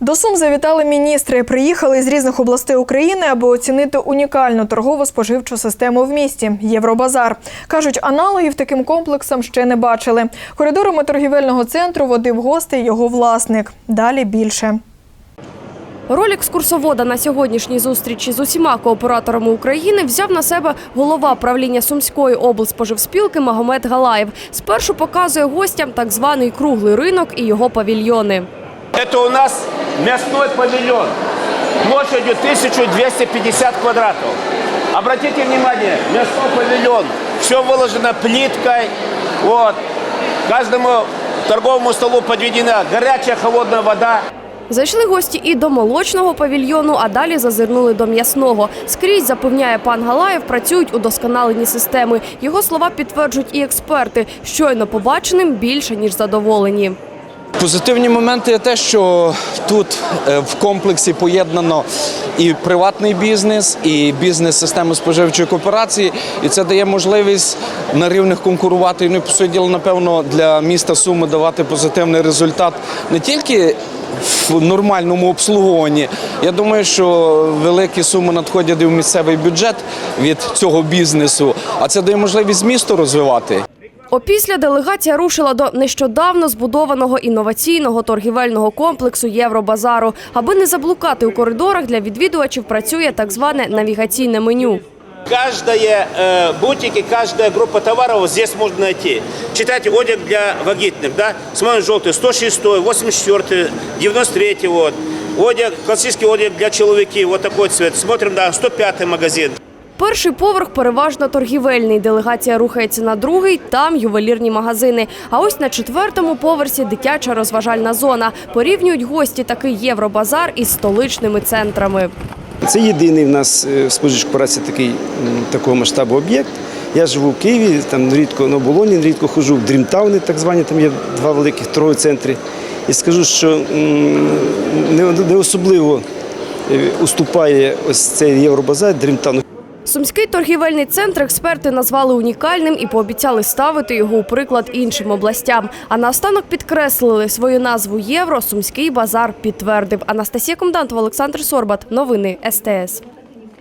До Сум завітали міністри. Приїхали з різних областей України, аби оцінити унікальну торгово-споживчу систему в місті Євробазар. Кажуть, аналогів таким комплексам ще не бачили. Коридорами торгівельного центру водив гостей його власник. Далі більше. Роль екскурсовода на сьогоднішній зустрічі з усіма кооператорами України взяв на себе голова правління Сумської облспоживспілки Магомед Галаєв. Спершу показує гостям так званий круглий ринок і його павільйони. Это у нас мясной павильон площадью 1250 квадратов. Обратите внимание, мясной павильон. Все выложено плиткой. Вот. Каждому торговому столу подведена горячая, холодная вода. Зайшли гості і до молочного павільйону, а далі зазирнули до м'ясного. Скрізь, запевняє пан Галаєв, працюють удосконалені системи. Його слова підтверджують і експерти. Щойно побаченим більше, ніж задоволені. Позитивні моменти є те, що тут е, в комплексі поєднано і приватний бізнес, і бізнес системи споживчої кооперації, і це дає можливість на рівних конкурувати. Ну і по суті напевно, для міста Суми давати позитивний результат не тільки в нормальному обслуговуванні. Я думаю, що великі суми надходять і в місцевий бюджет від цього бізнесу, а це дає можливість місту розвивати. Опісля делегація рушила до нещодавно збудованого інноваційного торгівельного комплексу Євробазару. Аби не заблукати у коридорах, для відвідувачів працює так зване навігаційне меню. Каждая э, бутики, каждая группа товаров вот здесь можно найти. Читайте одяг для вагитных, да? Смотрим желтый, 106, 84, 93 вот. Одяг, классический одяг для человеки, вот такой цвет. Смотрим, да, 105 магазин. Перший поверх переважно торгівельний. Делегація рухається на другий, там ювелірні магазини. А ось на четвертому поверсі дитяча розважальна зона. Порівнюють гості такий євробазар із столичними центрами. Це єдиний в нас е, в споживчій корпорації такий такого масштабу об'єкт. Я живу в Києві, там рідко на оболоні, рідко ходжу в дрімтауни, так звані, там є два великих торгові центри. І скажу, що не, не особливо е, уступає ось цей євробазар дрімтауну. Сумський торгівельний центр експерти назвали унікальним і пообіцяли ставити його у приклад іншим областям. А наостанок підкреслили свою назву євро. Сумський базар підтвердив. Анастасія Комдантова, Олександр Сорбат. Новини СТС.